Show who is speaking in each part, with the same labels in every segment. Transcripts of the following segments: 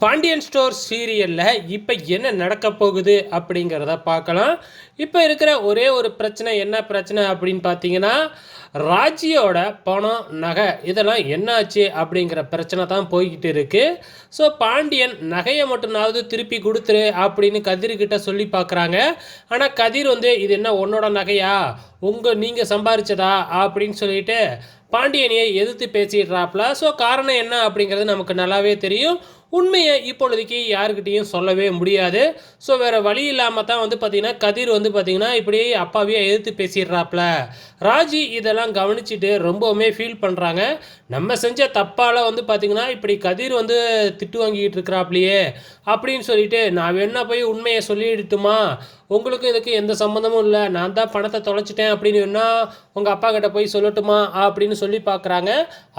Speaker 1: Pandian store சீரியலில் இப்போ என்ன நடக்க போகுது அப்படிங்கிறத பார்க்கலாம். இப்போ இருக்கிற ஒரே ஒரு பிரச்சனை என்ன பிரச்சனை அப்படின்னு பார்த்தீங்கன்னா ராஜியோட பணம் நகை இதெல்லாம் என்னாச்சு அப்படிங்கிற பிரச்சனை தான் போய்கிட்டு இருக்குது ஸோ பாண்டியன் நகையை மட்டும்னாவது திருப்பி கொடுத்துரு அப்படின்னு கதிர்கிட்ட சொல்லி பார்க்குறாங்க ஆனால் கதிர் வந்து இது என்ன உன்னோட நகையா? உங்கள் நீங்கள் சம்பாரிச்சதா? அப்படின்னு சொல்லிட்டு பாண்டியனையை எதிர்த்து பேசிடுறாப்புல ஸோ காரணம் என்ன அப்படிங்கிறது நமக்கு நல்லாவே தெரியும். உண்மையை இப்பொழுதைக்கு யாருக்கிட்டேயும் சொல்லவே முடியாது. ஸோ வேறு வழி இல்லாமல் தான் வந்து பார்த்திங்கன்னா கதிர் வந்து பார்த்திங்கன்னா இப்படி அப்பாவையே எதிர்த்து பேசிடுறாப்ல. ராஜி இதெல்லாம் கவனிச்சுட்டு ரொம்பவுமே ஃபீல் பண்ணுறாங்க நம்ம செஞ்ச தப்பால் வந்து பார்த்திங்கன்னா இப்படி கதிர் வந்து திட்டு வாங்கிக்கிட்டு இருக்கிறாப்லையே அப்படின்னு சொல்லிட்டு நான் வேணா போய் உண்மையை சொல்லிடுட்டுமா? உங்களுக்கும் இதுக்கு எந்த சம்மந்தமும் இல்லை. நான் தான் பணத்தை தொலைச்சிட்டேன் அப்படின்னு வேணா உங்கள் அப்பா கிட்ட போய் சொல்லட்டுமா? அப்படின்னு சொல்லி பார்க்குறாங்க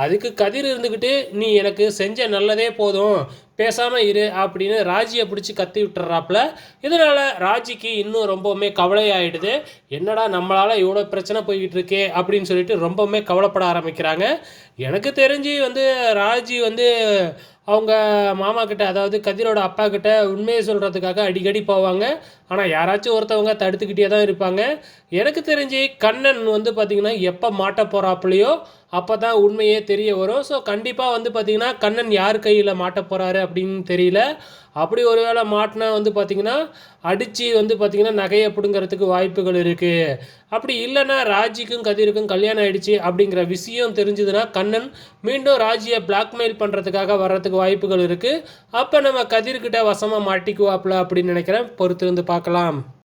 Speaker 1: அதுக்கு கதிர் இருந்துக்கிட்டு நீ எனக்கு செஞ்ச நல்லதே போதும். பேசாமல் இரு அப்படின்னு ராஜியை பிடிச்சி கத்தி விட்டுறாப்புல. இதனால் ராஜிக்கு இன்னும் ரொம்பவுமே கவலையாயிடுது. என்னடா நம்மளால் இவ்வளோ பிரச்சனை போய்கிட்டு இருக்கே அப்படின்னு சொல்லிட்டு ரொம்பவுமே கவலைப்பட ஆரம்பிக்கிறாங்க. எனக்கு தெரிஞ்சு வந்து ராஜி வந்து அவங்க மாமா கிட்ட அதாவது கதிரோட அப்பா கிட்ட உண்மையை சொல்கிறதுக்காக அடிக்கடி போவாங்க. ஆனால் யாராச்சும் ஒருத்தவங்க தடுத்துக்கிட்டே தான் இருப்பாங்க. எனக்கு தெரிஞ்சு கண்ணன் வந்து பார்த்திங்கன்னா எப்போ மாட்ட போகிறாப்புலையோ அப்போ தான் உண்மையே தெரிய வரும். ஸோ கண்டிப்பாக வந்து பார்த்திங்கன்னா கண்ணன் யார் கையில் மாட்ட போகிறாரு அப்படின்னு தெரியல. அப்படி ஒரு வேளை மாட்டினா வந்து பார்த்திங்கன்னா அடித்து வந்து பார்த்திங்கன்னா நகையை பிடுங்கிறதுக்கு வாய்ப்புகள் இருக்குது அப்படி இல்லைன்னா ராஜிக்கும் கதிருக்கும் கல்யாணம் ஆயிடுச்சு அப்படிங்கிற விஷயம் தெரிஞ்சதுன்னா கண்ணன் மீண்டும் ராஜியை பிளாக்மெயில் பண்ணுறதுக்காக வர்றதுக்கு வாய்ப்புகள் இருக்குது அப்போ நம்ம கதிர்கிட்ட வசமாக மாட்டிக்குவாப்ல அப்படின்னு நினைக்கிறேன். பொறுத்திருந்து பார்க்கலாம்.